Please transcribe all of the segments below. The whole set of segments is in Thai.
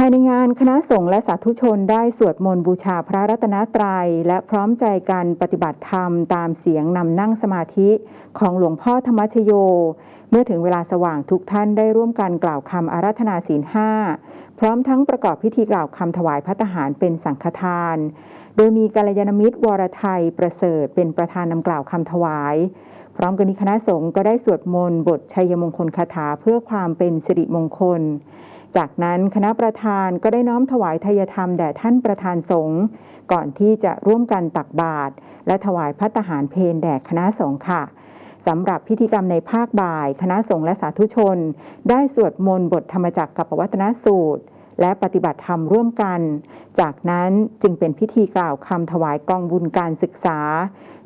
ภายในงานคณะสงฆ์และสาธุชนได้สวดมนต์บูชาพระรัตนตรัย และพร้อมใจกันปฏิบัติธรรมตามเสียงนำนั่งสมาธิของหลวงพ่อธรรมชโย เมื่อถึงเวลาสว่างทุกท่านได้ร่วมกันกล่าวคำอาราธนาศีลห้าพร้อมทั้งประกอบพิธีกล่าวคำถวายพัตตาหารเป็นสังฆทาน โดยมีกัลยาณมิตรวรไทยประเสริฐเป็นประธานนำกล่าวคำถวาย พร้อมกันนี้คณะสงฆ์ก็ได้สวดมนต์บทชัยมงคลคาถาเพื่อความเป็นสิริมงคล จากนั้นคณะประธานก็ได้น้อมถวายทายธรรมแด่ท่านประธานสงฆ์ก่อนที่จะร่วมกันตักบาตรและถวายพัตตหารเพลแด่คณะสงฆ์ค่ะสำหรับพิธีกรรมในภาคบ่าย คณะสงฆ์และสาธุชน ได้สวดมนต์บทธรรมจักรกับปวัตนสูตร และปฏิบัติธรรมร่วมกัน จากนั้นจึงเป็นพิธีกล่าวคำถวายกองบุญการศึกษา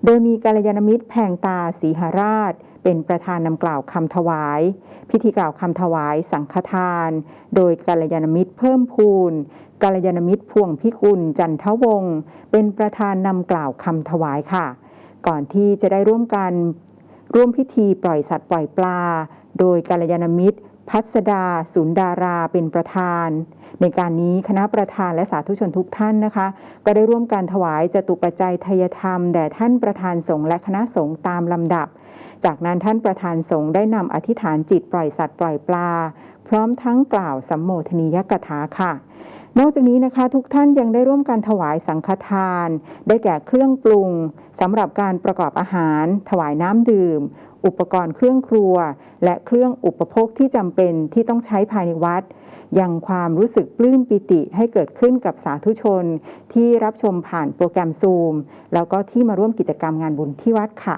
โดยมีกัลยาณมิตรแพงตาสีหราช เป็นประธานนำกล่าวคำถวาย พิธีกล่าวคำถวายสังฆทาน โดยกัลยาณมิตรเพิ่มพูนกัลยาณมิตรพวงพิกุลจันทวงศ์เป็นประธานนำกล่าวคำถวายค่ะ ก่อนที่จะได้ร่วมกันร่วมพิธีปล่อยสัตว์ปล่อยปลา โดยกัลยาณมิตร พัสดาสุนดาราเป็นประธาน ในการนี้คณะประธานและสาธุชนทุกท่านนะคะ ก็ได้ร่วมการถวายจตุปัจจัยทยธรรมแด่ท่านประธานสงฆ์และคณะสงฆ์ตามลำดับ จากนั้นท่านประธานสงฆ์ได้นำอธิษฐานจิตปล่อยสัตว์ปล่อยปลา พร้อมทั้งกล่าวสัมโมทนียกถาค่ะ นอกจากนี้นะคะทุกท่านยังได้ร่วมกันถวายสังฆทาน ได้แก่เครื่องปรุงสำหรับการประกอบอาหาร ถวายน้ำดื่ม อุปกรณ์เครื่องครัว และเครื่องอุปโภคที่จำเป็นที่ต้องใช้ภายในวัด ยังความรู้สึกปลื้มปิติให้เกิดขึ้นกับสาธุชน ที่รับชมผ่านโปรแกรมซูมแล้วก็ที่มาร่วมกิจกรรมงานบุญที่วัดค่ะ